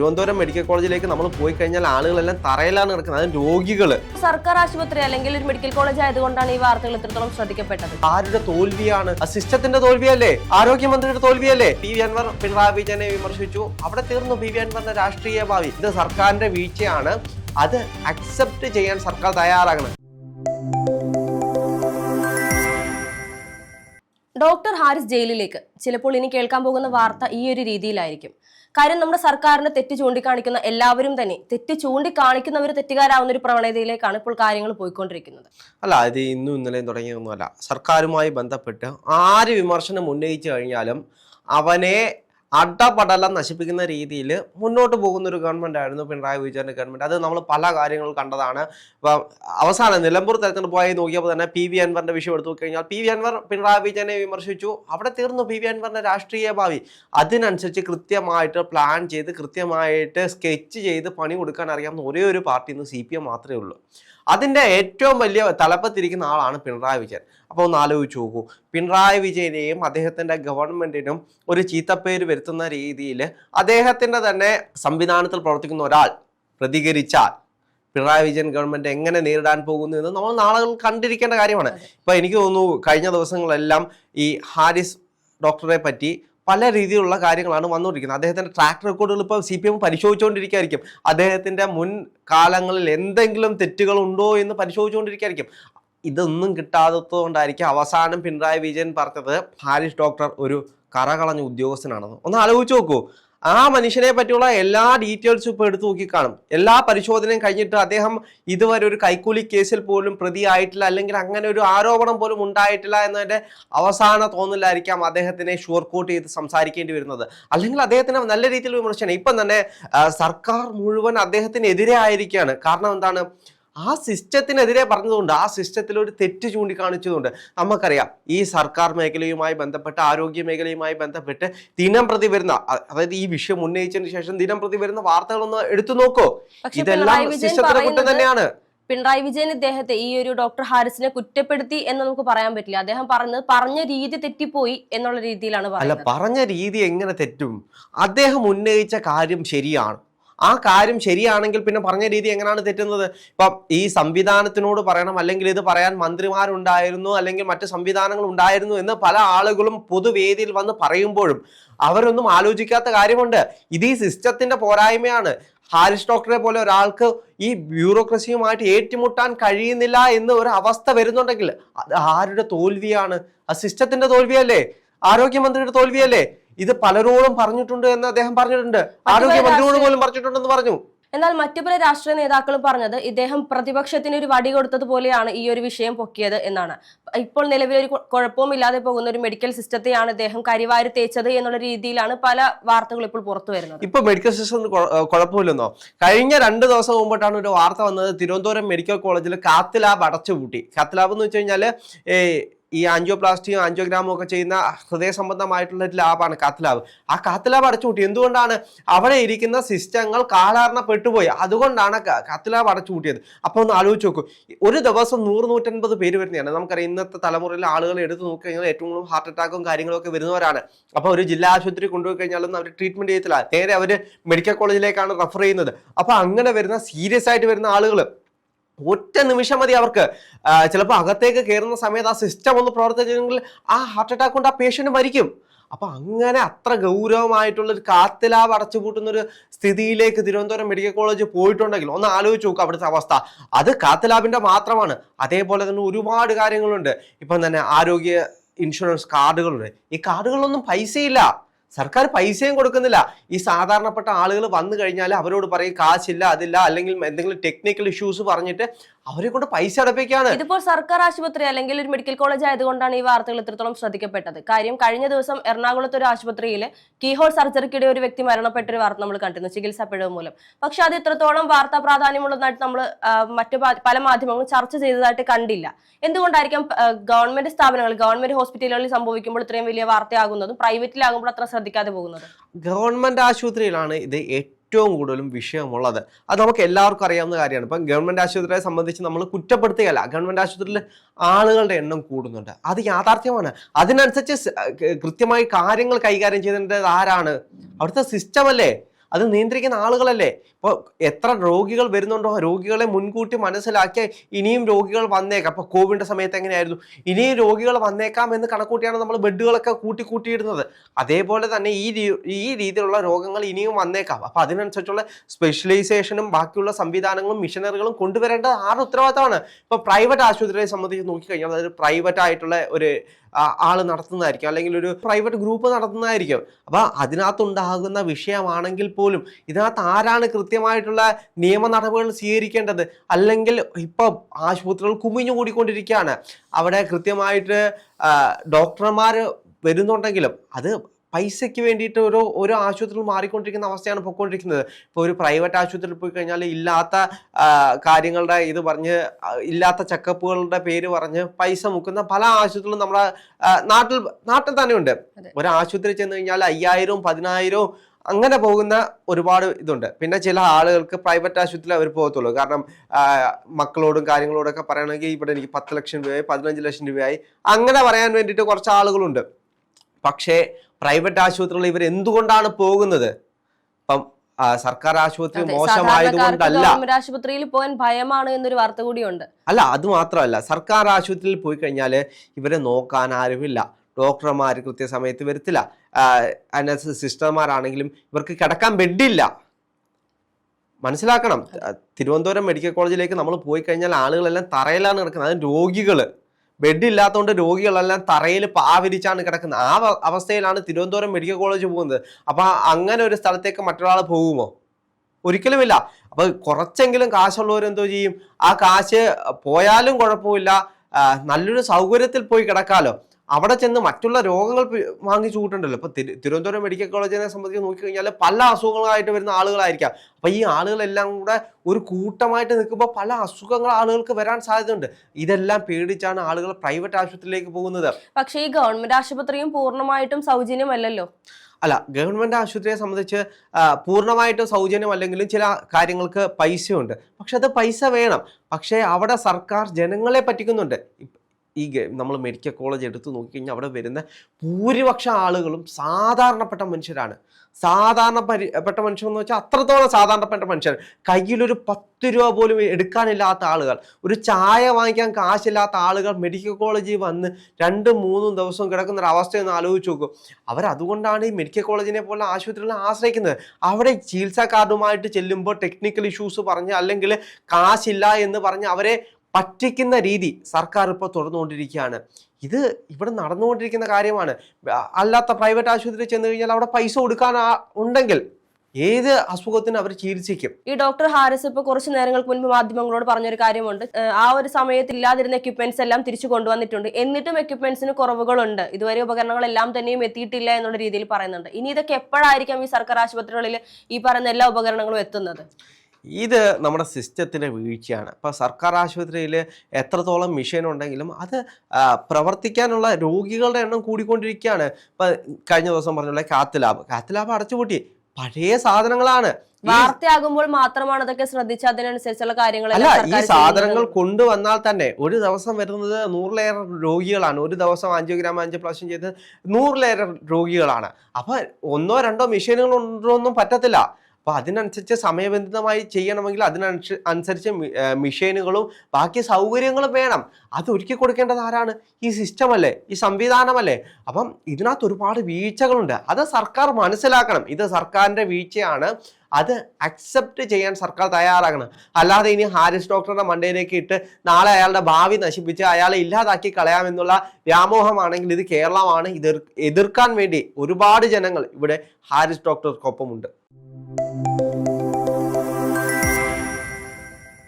Thiruvananthapuram medical കോളേജിലേക്ക് നമ്മൾ പോയി കഴിഞ്ഞാൽ ആളുകളെല്ലാം തറയിലാണ് നടക്കുന്നത് അത് രോഗികൾ സർക്കാർ ആശുപത്രി അല്ലെങ്കിൽ ഒരു മെഡിക്കൽ കോളേജ് ആയതുകൊണ്ടാണ് ഈ വാർത്തകൾ ഇത്രത്തോളം ശ്രദ്ധിക്കപ്പെട്ടത്. ആരുടെ തോൽവിയാണ്? സിസ്റ്റത്തിന്റെ തോൽവിയല്ലേ? ആരോഗ്യമന്ത്രിയുടെ തോൽവിയല്ലേ? പി വി അൻവർ പിണറായി വിജയനെ വിമർശിച്ചു. അവിടെ തീർന്നു പി വി അൻവറിന്റെ രാഷ്ട്രീയ ഭാവി ഇത് സർക്കാരിന്റെ വീഴ്ചയാണ്. അത് അക്സെപ്റ്റ് ചെയ്യാൻ സർക്കാർ തയ്യാറാകണം. ഡോക്ടർ ഹാരിസ് ജയിലിലേക്ക്. ചിലപ്പോൾ ഇനി കേൾക്കാൻ പോകുന്ന വാർത്ത ഈ ഒരു രീതിയിലായിരിക്കും. കാര്യം നമ്മുടെ സർക്കാരിന് തെറ്റ് ചൂണ്ടിക്കാണിക്കുന്ന എല്ലാവരും തന്നെ തെറ്റ് ചൂണ്ടിക്കാണിക്കുന്നവർ തെറ്റുകാരാവുന്ന ഒരു പ്രവണതയിലേക്കാണ് ഇപ്പോൾ കാര്യങ്ങൾ പോയിക്കൊണ്ടിരിക്കുന്നത്. അല്ല ഇത് ഇന്നും ഇന്നലെയും തുടങ്ങിയൊന്നുമല്ല സർക്കാരുമായി ബന്ധപ്പെട്ട് ആര് വിമർശനം ഉന്നയിച്ചു കഴിഞ്ഞാലും അവനെ അടപടലം നശിപ്പിക്കുന്ന രീതിയിൽ മുന്നോട്ട് പോകുന്ന ഒരു ഗവൺമെന്റ് ആയിരുന്നു പിണറായി വിജയന്റെ ഗവൺമെന്റ്. അത് നമ്മൾ പല കാര്യങ്ങളും കണ്ടതാണ്. ഇപ്പം അവസാനം നിലമ്പൂർ തെരഞ്ഞെടുപ്പ് പോയി നോക്കിയപ്പോൾ തന്നെ പി വി അൻവറിന്റെ വിഷയം എടുത്തു കഴിഞ്ഞാൽ പി വി അൻവർ പിണറായി വിജയനെ വിമർശിച്ചു. അവിടെ തീർന്നു പി വി അൻവറിന്റെ രാഷ്ട്രീയ ഭാവി. അതിനനുസരിച്ച് കൃത്യമായിട്ട് പ്ലാൻ ചെയ്ത് കൃത്യമായിട്ട് സ്കെച്ച് ചെയ്ത് പണി കൊടുക്കാൻ അറിയാവുന്ന ഒരേ ഒരു പാർട്ടി ഇന്ന് സി പി എം മാത്രമേ ഉള്ളൂ. അതിന്റെ ഏറ്റവും വലിയ തലപ്പത്തിരിക്കുന്ന ആളാണ് പിണറായി വിജയൻ. അപ്പോൾ ഒന്ന് ആലോചിച്ച് നോക്കൂ. പിണറായി വിജയനെയും അദ്ദേഹത്തിന്റെ ഗവൺമെന്റിനും ഒരു ചീത്തപ്പേര് വരുത്തുന്ന രീതിയിൽ അദ്ദേഹത്തിന്റെ തന്നെ സംവിധാനത്തിൽ പ്രവർത്തിക്കുന്ന ഒരാൾ പ്രതികരിച്ചാൽ പിണറായി വിജയൻ ഗവൺമെന്റ് എങ്ങനെ നേരിടാൻ പോകുന്നു എന്ന് നമ്മൾ നാളുകൾ കണ്ടിരിക്കേണ്ട കാര്യമാണ്. ഇപ്പൊ എനിക്ക് തോന്നുന്നു കഴിഞ്ഞ ദിവസങ്ങളെല്ലാം ഈ ഹാരിസ് ഡോക്ടറെ പറ്റി പല രീതിയിലുള്ള കാര്യങ്ങളാണ് വന്നുകൊണ്ടിരിക്കുന്നത്. അദ്ദേഹത്തിന്റെ ട്രാക്ക് റെക്കോർഡുകൾ ഇപ്പോൾ സി പി എം പരിശോധിച്ചുകൊണ്ടിരിക്കുകയായിരിക്കും. അദ്ദേഹത്തിന്റെ മുൻ കാലങ്ങളിൽ എന്തെങ്കിലും തെറ്റുകളുണ്ടോ എന്ന് പരിശോധിച്ചുകൊണ്ടിരിക്കുകയായിരിക്കും. ഇതൊന്നും കിട്ടാത്തതുകൊണ്ടായിരിക്കും അവസാനം പിണറായി വിജയൻ പറഞ്ഞത് ഹാരിസ് ഡോക്ടർ ഒരു കറകളഞ്ഞ ഉദ്യോഗസ്ഥനാണെന്ന്. ഒന്ന് ആലോചിച്ച് നോക്കൂ. ആ മനുഷ്യനെ പറ്റിയുള്ള എല്ലാ ഡീറ്റെയിൽസും ഇപ്പോൾ എടുത്തു നോക്കിക്കാണും എല്ലാ പരിശോധനയും കഴിഞ്ഞിട്ട് അദ്ദേഹം ഇതുവരെ ഒരു കൈക്കൂലി കേസിൽ പോലും പ്രതിയായിട്ടില്ല അല്ലെങ്കിൽ അങ്ങനെ ഒരു ആരോപണം പോലും ഉണ്ടായിട്ടില്ല എന്നതിന്റെ അവസാന തോന്നലായിരിക്കാം അദ്ദേഹത്തിനെ ഷുവർക്കോട്ട് ചെയ്ത് സംസാരിക്കേണ്ടി വരുന്നത്. അല്ലെങ്കിൽ അദ്ദേഹത്തിന് നല്ല രീതിയിൽ വിമർശനം. ഇപ്പം തന്നെ സർക്കാർ മുഴുവൻ അദ്ദേഹത്തിനെതിരെ ആയിരിക്കുകയാണ് കാരണം എന്താണ്? ആ സിസ്റ്റത്തിനെതിരെ പറഞ്ഞതുകൊണ്ട് ആ സിസ്റ്റത്തിൽ ഒരു തെറ്റ് ചൂണ്ടിക്കാണിച്ചതുകൊണ്ട് നമുക്കറിയാം ഈ സർക്കാർ മേഖലയുമായി ബന്ധപ്പെട്ട് ആരോഗ്യ മേഖലയുമായി ബന്ധപ്പെട്ട് ദിനം പ്രതി വരുന്ന അതായത് ഈ വിഷയം ഉന്നയിച്ചതിന് ശേഷം ദിനം പ്രതി വരുന്ന വാർത്തകളൊന്ന് എടുത്തു നോക്കോ. ഇതെല്ലാം സിസ്റ്റത്തിന് കുറ്റം തന്നെയാണ്. പിണറായി വിജയൻ ഇദ്ദേഹത്തെ ഈ ഒരു ഡോക്ടർ ഹാരിസിനെ കുറ്റപ്പെടുത്തി എന്ന് നമുക്ക് പറയാൻ പറ്റില്ല. അദ്ദേഹം പറഞ്ഞത് പറഞ്ഞ രീതി തെറ്റിപ്പോയി എന്നുള്ള രീതിയിലാണ് അല്ല പറഞ്ഞ രീതി എങ്ങനെ തെറ്റും? അദ്ദേഹം ഉന്നയിച്ച കാര്യം ശരിയാണ്. ആ കാര്യം ശരിയാണെങ്കിൽ പിന്നെ പറഞ്ഞ രീതി എങ്ങനെയാണ് തെറ്റുന്നത്? ഇപ്പം ഈ സംവിധാനത്തിനോട് പറയണം അല്ലെങ്കിൽ ഇത് പറയാൻ മന്ത്രിമാരുണ്ടായിരുന്നു അല്ലെങ്കിൽ മറ്റ് സംവിധാനങ്ങൾ ഉണ്ടായിരുന്നു എന്ന് പല ആളുകളും പൊതുവേദിയിൽ വന്ന് പറയുമ്പോഴും അവരൊന്നും ആലോചിക്കാത്ത കാര്യമുണ്ട്. ഇത് ഈ സിസ്റ്റത്തിന്റെ പോരായ്മയാണ്. ഹാരിസ് ഡോക്ടറെ പോലെ ഒരാൾക്ക് ഈ ബ്യൂറോക്രസിയുമായിട്ട് ഏറ്റുമുട്ടാൻ കഴിയുന്നില്ല എന്ന് ഒരു അവസ്ഥ വരുന്നുണ്ടെങ്കിൽ അത് ആരുടെ തോൽവിയാണ്? ആ സിസ്റ്റത്തിന്റെ തോൽവിയല്ലേ? ആരോഗ്യമന്ത്രിയുടെ തോൽവിയല്ലേ? ഇത് പലരോടും പറഞ്ഞിട്ടുണ്ട് എന്ന് അദ്ദേഹം പറഞ്ഞിട്ടുണ്ട്. ആരോഗ്യമന്ത്രിയോട് പോലും പറഞ്ഞിട്ടുണ്ടെന്ന് പറഞ്ഞു. എന്നാൽ മറ്റു പല രാഷ്ട്രീയ നേതാക്കളും പറഞ്ഞത് ഇദ്ദേഹം പ്രതിപക്ഷത്തിന് ഒരു വടി കൊടുത്തതുപോലെയാണ് ഈ ഒരു വിഷയം പൊക്കിയത് എന്നാണ്. ഇപ്പോൾ നിലവിലൊരു ഒരു കുഴപ്പവും ഇല്ലാതെ പോകുന്ന ഒരു മെഡിക്കൽ സിസ്റ്റത്തെയാണ് ഇദ്ദേഹം കരിവാരി തേച്ചത് എന്നുള്ള രീതിയിലാണ് പല വാർത്തകളും ഇപ്പോൾ പുറത്തു വരുന്നത്. ഇപ്പൊ മെഡിക്കൽ സിസ്റ്റം കുഴപ്പമില്ലെന്നോ? കഴിഞ്ഞ രണ്ട് ദിവസം മുമ്പിട്ടാണ് ഒരു വാർത്ത വന്നത് തിരുവനന്തപുരം മെഡിക്കൽ കോളേജിൽ കാത്ത് ലാബ് അടച്ചുപൂട്ടി. കാത്ത് ലാബ് എന്ന് വെച്ച് കഴിഞ്ഞാൽ ഏ, ഈ ആൻജിയോപ്ലാസ്റ്റിയും ആൻജിയോഗ്രാമും ഒക്കെ ചെയ്യുന്ന ഹൃദയ സംബന്ധമായിട്ടുള്ള ഒരു ലാബാണ് കാത്ത് ലാബ് ആ കാത്ത് ലാബ് അടച്ചുപൂട്ടി എന്തുകൊണ്ടാണ് അവിടെ ഇരിക്കുന്ന സിസ്റ്റങ്ങൾ കാലാരണപ്പെട്ടുപോയി അതുകൊണ്ടാണ് കാത്തലാബ് കാത്ത് ലാബ് അടച്ചുപൂട്ടിയത് അപ്പോൾ ഒന്ന് ആലോചിച്ച് നോക്കൂ. ഒരു ദിവസം നൂറ് നൂറ്റൻപത് പേര് വരുന്നതാണ്. നമുക്കറിയാം ഇന്നത്തെ തലമുറയിലെ ആളുകൾ എടുത്തു നോക്കി കഴിഞ്ഞാൽ ഏറ്റവും കൂടുതൽ ഹാർട്ട് അറ്റാക്കും കാര്യങ്ങളൊക്കെ വരുന്നവരാണ്. അപ്പോൾ ഒരു ജില്ലാ ആശുപത്രി കൊണ്ടുപോയി കഴിഞ്ഞാലൊന്നും അവർ ട്രീറ്റ്മെന്റ് ചെയ്യത്തില്ല. നേരെ അവർ മെഡിക്കൽ കോളേജിലേക്കാണ് റെഫർ ചെയ്യുന്നത്. അപ്പോൾ അങ്ങനെ വരുന്ന സീരിയസ് ആയിട്ട് വരുന്ന ആളുകൾ ഒറ്റ നിമിഷം മതി അവർക്ക്. ചിലപ്പോൾ അകത്തേക്ക് കയറുന്ന സമയത്ത് ആ സിസ്റ്റം ഒന്ന് പ്രവർത്തിച്ചില്ലെങ്കിൽ ആ ഹാർട്ട് അറ്റാക്ക് കൊണ്ട് ആ പേഷ്യന്റ് മരിക്കും. അപ്പൊ അങ്ങനെ അത്ര ഗൗരവമായിട്ടുള്ളൊരു കാത്തിലാവ് അടച്ചുപൂട്ടുന്ന ഒരു സ്ഥിതിയിലേക്ക് തിരുവനന്തപുരം മെഡിക്കൽ കോളേജ് പോയിട്ടുണ്ടെങ്കിൽ ഒന്ന് ആലോചിച്ച് നോക്കുക അവിടുത്തെ അവസ്ഥ. അത് കാത്തലാബിന്റെ മാത്രമാണ്. അതേപോലെ തന്നെ ഒരുപാട് കാര്യങ്ങളുണ്ട്. ഇപ്പം തന്നെ ആരോഗ്യ ഇൻഷുറൻസ് കാർഡുകളുണ്ട് ഈ കാർഡുകളിലൊന്നും പൈസയില്ല. സർക്കാർ പൈസയും കൊടുക്കുന്നില്ല. ഈ സാധാരണപ്പെട്ട ആളുകൾ വന്നു കഴിഞ്ഞാൽ അവരോട് പറയും കാശില്ല അതില്ല അല്ലെങ്കിൽ എന്തെങ്കിലും ടെക്നിക്കൽ ഇഷ്യൂസ് പറഞ്ഞിട്ട് അവരെ കൊണ്ട് പൈസ അടപ്പിക്കാണ്. ഇതിപ്പോൾ സർക്കാർ ആശുപത്രി അല്ലെങ്കിൽ ഒരു മെഡിക്കൽ കോളേജ് ആയതുകൊണ്ടാണ് ഈ വാർത്തകൾ ഇത്രത്തോളം ശ്രദ്ധിക്കപ്പെട്ടത്. കാര്യം കഴിഞ്ഞ ദിവസം എറണാകുളത്ത് ഒരു ആശുപത്രിയിൽ കീഹോൾ സർജറിക്കിടെ ഒരു വ്യക്തി മരണപ്പെട്ട ഒരു വാർത്ത നമ്മൾ കണ്ടിരുന്നു ചികിത്സാ പിഴവ് മൂലം. പക്ഷെ അത് ഇത്രത്തോളം വാർത്താ പ്രാധാന്യമുള്ളതായിട്ട് നമ്മൾ മറ്റു പല മാധ്യമങ്ങളും ചർച്ച ചെയ്തതായിട്ട് കണ്ടില്ല. എന്തുകൊണ്ടായിരിക്കും ഗവൺമെന്റ് സ്ഥാപനങ്ങൾ ഗവൺമെന്റ് ഹോസ്പിറ്റലുകളിൽ സംഭവിക്കുമ്പോൾ ഇത്രയും വലിയ വാർത്തയാകുന്നതും പ്രൈവറ്റിലാകുമ്പോൾ അത്ര ശ്രദ്ധിക്കാതെ പോകുന്നത്? ഗവൺമെന്റ് ആശുപത്രിയിലാണ് ഇത് ഏറ്റവും കൂടുതലും വിഷയമുള്ളത്. അത് നമുക്ക് എല്ലാവർക്കും അറിയാവുന്ന കാര്യമാണ്. ഇപ്പം ഗവൺമെന്റ് ആശുപത്രിയെ സംബന്ധിച്ച് നമ്മൾ കുറ്റപ്പെടുത്തുകയല്ല. ഗവൺമെന്റ് ആശുപത്രിയിൽ ആളുകളുടെ എണ്ണം കൂടുന്നുണ്ട്. അത് യാഥാർത്ഥ്യമാണ്. അതിനനുസരിച്ച് കൃത്യമായി കാര്യങ്ങൾ കൈകാര്യം ചെയ്തേണ്ടത് ആരാണ് അവിടുത്തെ സിസ്റ്റം അല്ലേ? അത് നിയന്ത്രിക്കുന്ന ആളുകളല്ലേ? ഇപ്പോൾ എത്ര രോഗികൾ വരുന്നുണ്ടോ? രോഗികളെ മുൻകൂട്ടി മനസ്സിലാക്കി ഇനിയും രോഗികൾ വന്നേക്കാം. അപ്പോൾ കോവിഡിന്റെ സമയത്ത് എങ്ങനെയായിരുന്നു? ഇനിയും രോഗികൾ വന്നേക്കാം എന്ന് കണക്കൂട്ടിയാണ് നമ്മൾ ബെഡുകളൊക്കെ കൂട്ടി കൂട്ടിയിടുന്നത്. അതേപോലെ തന്നെ ഈ ഈ രീതിയിലുള്ള രോഗങ്ങൾ ഇനിയും വന്നേക്കാം. അപ്പോൾ അതിനനുസരിച്ചുള്ള സ്പെഷ്യലൈസേഷനും ബാക്കിയുള്ള സംവിധാനങ്ങളും മിഷനറികളും കൊണ്ടുവരേണ്ടത് ആരുടെ ഉത്തരവാദിത്തമാണ്. ഇപ്പോൾ പ്രൈവറ്റ് ആശുപത്രിയെ സംബന്ധിച്ച് നോക്കിക്കഴിഞ്ഞാൽ അതായത് പ്രൈവറ്റ് ആയിട്ടുള്ള ഒരു ആ- ആൾ നടത്തുന്നതായിരിക്കും. അല്ലെങ്കിൽ ഒരു പ്രൈവറ്റ് ഗ്രൂപ്പ് നടത്തുന്നതായിരിക്കും. അപ്പൊ അതിനകത്തുണ്ടാകുന്ന വിഷയമാണെങ്കിൽ പോലും ഇതിനകത്ത് ആരാണ് കൃത്യമായിട്ടുള്ള നിയമ നടപടികൾ സ്വീകരിക്കേണ്ടത്? അല്ലെങ്കിൽ ഇപ്പൊ ആശുപത്രികൾ കുമിഞ്ഞു കൂടിക്കൊണ്ടിരിക്കുകയാണ്. അവിടെ കൃത്യമായിട്ട് ഡോക്ടർമാർ വരുന്നുണ്ടെങ്കിലും അത് പൈസയ്ക്ക് വേണ്ടിയിട്ട് ഓരോ ഓരോ ആശുപത്രികൾ മാറിക്കൊണ്ടിരിക്കുന്ന അവസ്ഥയാണ് പൊയ്ക്കൊണ്ടിരിക്കുന്നത്. ഇപ്പോൾ ഒരു പ്രൈവറ്റ് ആശുപത്രിയിൽ പോയി കഴിഞ്ഞാൽ ഇല്ലാത്ത കാര്യങ്ങളുടെ ഇത് പറഞ്ഞ് ഇല്ലാത്ത ചെക്കപ്പുകളുടെ പേര് പറഞ്ഞ് പൈസ മുക്കുന്ന പല ആശുപത്രികളും നമ്മുടെ നാട്ടിൽ നാട്ടിൽ തന്നെ ഉണ്ട് ഒരു ആശുപത്രി ചെന്ന് കഴിഞ്ഞാൽ അയ്യായിരവും പതിനായിരവും അങ്ങനെ പോകുന്ന ഒരുപാട് ഇതുണ്ട്. പിന്നെ ചില ആളുകൾക്ക് പ്രൈവറ്റ് ആശുപത്രിയിൽ അവർ പോകത്തുള്ളൂ. കാരണം മക്കളോടും കാര്യങ്ങളോടൊക്കെ പറയണമെങ്കിൽ ഇവിടെ എനിക്ക് പത്ത് ലക്ഷം രൂപയായി പതിനഞ്ച് ലക്ഷം രൂപയായി. അങ്ങനെ പറയാൻ വേണ്ടിയിട്ട് കുറച്ച് ആളുകളുണ്ട്. പക്ഷേ പ്രൈവറ്റ് ആശുപത്രികളിൽ ഇവർ എന്തുകൊണ്ടാണ് പോകുന്നത്? ഇപ്പം സർക്കാർ ആശുപത്രി മോശമായതുകൊണ്ടല്ല. ആശുപത്രിയിൽ പോകാൻ ഭയമാണ് എന്നൊരു വാർത്ത കൂടിയുണ്ട്. അല്ല അത് മാത്രമല്ല സർക്കാർ ആശുപത്രിയിൽ പോയി കഴിഞ്ഞാൽ ഇവരെ നോക്കാൻ ആരുമില്ല. ഡോക്ടർമാർ കൃത്യസമയത്ത് വരത്തില്ല. അതിനകത്ത് സിസ്റ്റർമാരാണെങ്കിലും ഇവർക്ക് കിടക്കാൻ ബെഡില്ല. മനസ്സിലാക്കണം. തിരുവനന്തപുരം മെഡിക്കൽ കോളേജിലേക്ക് നമ്മൾ പോയി കഴിഞ്ഞാൽ ആളുകളെല്ലാം തറയിലാണ് കിടക്കുന്നത്. അത് രോഗികൾ ബെഡ് ഇല്ലാത്തതുകൊണ്ട് രോഗികളെല്ലാം തറയിൽ പാവിരിച്ചാണ് കിടക്കുന്നത്. ആ അവസ്ഥയിലാണ് തിരുവനന്തപുരം മെഡിക്കൽ കോളേജ് പോകുന്നത്. അപ്പോൾ അങ്ങനെ ഒരു സ്ഥലത്തേക്ക് മറ്റൊരാൾ പോകുമോ? ഒരിക്കലുമില്ല. അപ്പോൾ കുറച്ചെങ്കിലും കാശുള്ളവർ എന്തോ ചെയ്യും. ആ കാശ് പോയാലും കുഴപ്പമില്ല. നല്ലൊരു സൗകര്യത്തിൽ പോയി കിടക്കാലോ. അവിടെ ചെന്ന് മറ്റുള്ള രോഗങ്ങൾ വാങ്ങിച്ചു കൂട്ടുണ്ടല്ലോ ഇപ്പൊ തിരു- തിരുവനന്തപുരം മെഡിക്കൽ കോളേജിനെ സംബന്ധിച്ച് നോക്കിക്കഴിഞ്ഞാൽ പല അസുഖങ്ങളായിട്ട് വരുന്ന ആളുകളായിരിക്കാം. അപ്പൊ ഈ ആളുകളെല്ലാം കൂടെ ഒരു കൂട്ടമായിട്ട് നിൽക്കുമ്പോൾ പല അസുഖങ്ങൾ ആളുകൾക്ക് വരാൻ സാധ്യതയുണ്ട്. ഇതെല്ലാം പേടിച്ചാണ് ആളുകൾ പ്രൈവറ്റ് ആശുപത്രിയിലേക്ക് പോകുന്നത്. പക്ഷേ ഈ ഗവൺമെന്റ് ആശുപത്രിയും പൂർണമായിട്ടും സൗജന്യമല്ലല്ലോ? അല്ല ഗവൺമെന്റ് ആശുപത്രിയെ സംബന്ധിച്ച് പൂർണമായിട്ടും സൗജന്യം അല്ലെങ്കിലും ചില കാര്യങ്ങൾക്ക് പൈസയുണ്ട്. പക്ഷെ അത് പൈസ വേണം. പക്ഷേ അവിടെ സർക്കാർ ജനങ്ങളെ പറ്റിക്കുന്നുണ്ട്. ഈ നമ്മൾ മെഡിക്കൽ കോളേജ് എടുത്തു നോക്കിക്കഴിഞ്ഞാൽ അവിടെ വരുന്ന ഭൂരിപക്ഷം ആളുകളും സാധാരണപ്പെട്ട മനുഷ്യരാണ്. സാധാരണ പരിപ്പെട്ട പെട്ട മനുഷ്യർ എന്ന് വെച്ചാൽ അത്രത്തോളം സാധാരണപ്പെട്ട മനുഷ്യർ കയ്യിലൊരു പത്ത് രൂപ പോലും എടുക്കാനില്ലാത്ത ആളുകൾ ഒരു ചായ വാങ്ങിക്കാൻ കാശില്ലാത്ത ആളുകൾ മെഡിക്കൽ കോളേജിൽ വന്ന് രണ്ടും മൂന്നും ദിവസവും കിടക്കുന്ന ഒരു അവസ്ഥയൊന്ന് ആലോചിച്ച് നോക്കും. അവരതുകൊണ്ടാണ് ഈ മെഡിക്കൽ കോളേജിനെ പോലെ ആശുപത്രികളെ ആശ്രയിക്കുന്നത്. അവിടെ ചികിത്സാ കാർഡുമായിട്ട് ചെല്ലുമ്പോൾ ടെക്നിക്കൽ ഇഷ്യൂസ് പറഞ്ഞ് അല്ലെങ്കിൽ കാശില്ല എന്ന് പറഞ്ഞ് അവരെ പറ്റിക്കുന്ന രീതി സർക്കാർ ഇപ്പോൾ തുടർന്നുകൊണ്ടിരിക്കുകയാണ്. ഇത് ഇവിടെ നടന്നുകൊണ്ടിരിക്കുന്ന കാര്യമാണ്. അല്ലാത്ത പ്രൈവറ്റ് ആശുപത്രിയിൽ ചെന്ന് കഴിഞ്ഞാൽ അവിടെ പൈസ കൊടുക്കാൻ ഉണ്ടെങ്കിൽ ഏത് അസുഖത്തിന് അവർ ചികിത്സിക്കും. ഈ ഡോക്ടർ ഹാരിസ് ഇപ്പൊ കുറച്ച് നേരങ്ങൾക്ക് മുൻപ് മാധ്യമങ്ങളോട് പറഞ്ഞൊരു കാര്യമുണ്ട്. ആ ഒരു സമയത്ത് ഇല്ലാതിരുന്ന എക്യുപ്മെന്റ്സ് എല്ലാം തിരിച്ചു കൊണ്ടുവന്നിട്ടുണ്ട്. എന്നിട്ടും എക്യുപ്മെന്റ്സിന് കുറവുകളുണ്ട്. ഇതുവരെ ഉപകരണങ്ങൾ എല്ലാം തന്നെയും എത്തിയിട്ടില്ല എന്നുള്ള രീതിയിൽ പറയുന്നുണ്ട്. ഇനി ഇതൊക്കെ എപ്പോഴായിരിക്കും ഈ സർക്കാർ ആശുപത്രികളിൽ ഈ പറയുന്ന എല്ലാ ഉപകരണങ്ങളും എത്തുന്നത്? ഇത് നമ്മുടെ സിസ്റ്റത്തിന്റെ വീഴ്ചയാണ്. ഇപ്പോൾ സർക്കാർ ആശുപത്രിയിൽ എത്രത്തോളം മിഷൻ ഉണ്ടെങ്കിലും അത് പ്രവർത്തിക്കാനുള്ള രോഗികളുടെ എണ്ണം കൂടിക്കൊണ്ടിരിക്കുകയാണ്. ഇപ്പം കഴിഞ്ഞ ദിവസം പറഞ്ഞുള്ള കാത്ത് ലാബ്. കാത്ത് ലാബ് അടച്ചുപൂട്ടി. പഴയ സാധനങ്ങളാണ്. വാർത്തയാകുമ്പോൾ മാത്രമാണ് അതൊക്കെ ശ്രദ്ധിച്ച് അതിനനുസരിച്ചുള്ള അല്ല ഈ സാധനങ്ങൾ കൊണ്ടുവന്നാൽ തന്നെ ഒരു ദിവസം വരുന്നത് നൂറിലേറെ രോഗികളാണ്. ഒരു ദിവസം അഞ്ചോഗ്രാം അഞ്ച് പ്രാവശ്യം ചെയ്ത് നൂറിലേറെ രോഗികളാണ്. അപ്പൊ ഒന്നോ രണ്ടോ മെഷീനുകൾ കൊണ്ടൊന്നും പറ്റത്തില്ല. അപ്പൊ അതിനനുസരിച്ച് സമയബന്ധിതമായി ചെയ്യണമെങ്കിൽ അതിനനുസ അനുസരിച്ച് മെഷീനുകളും ബാക്കി സൗകര്യങ്ങളും വേണം. അത് ഒരുക്കി കൊടുക്കേണ്ടത് ആരാണ്? ഈ സിസ്റ്റം അല്ലേ? ഈ സംവിധാനമല്ലേ? അപ്പം ഇതിനകത്ത് ഒരുപാട് വീഴ്ചകളുണ്ട്. അത് സർക്കാർ മനസ്സിലാക്കണം. ഇത് സർക്കാരിന്റെ വീഴ്ചയാണ്. അത് അക്സെപ്റ്റ് ചെയ്യാൻ സർക്കാർ തയ്യാറാകണം. അല്ലാതെ ഇനി ഹാരിസ് ഡോക്ടറുടെ മണ്ടയിലേക്ക് ഇട്ട് നാളെ അയാളുടെ ഭാവി നശിപ്പിച്ച് അയാളെ ഇല്ലാതാക്കി കളയാമെന്നുള്ള വ്യാമോഹമാണെങ്കിൽ ഇത് കേരളമാണ്. ഇത് എതിർക്കാൻ വേണ്ടി ഒരുപാട് ജനങ്ങൾ ഇവിടെ ഹാരിസ് ഡോക്ടർക്കൊപ്പമുണ്ട്.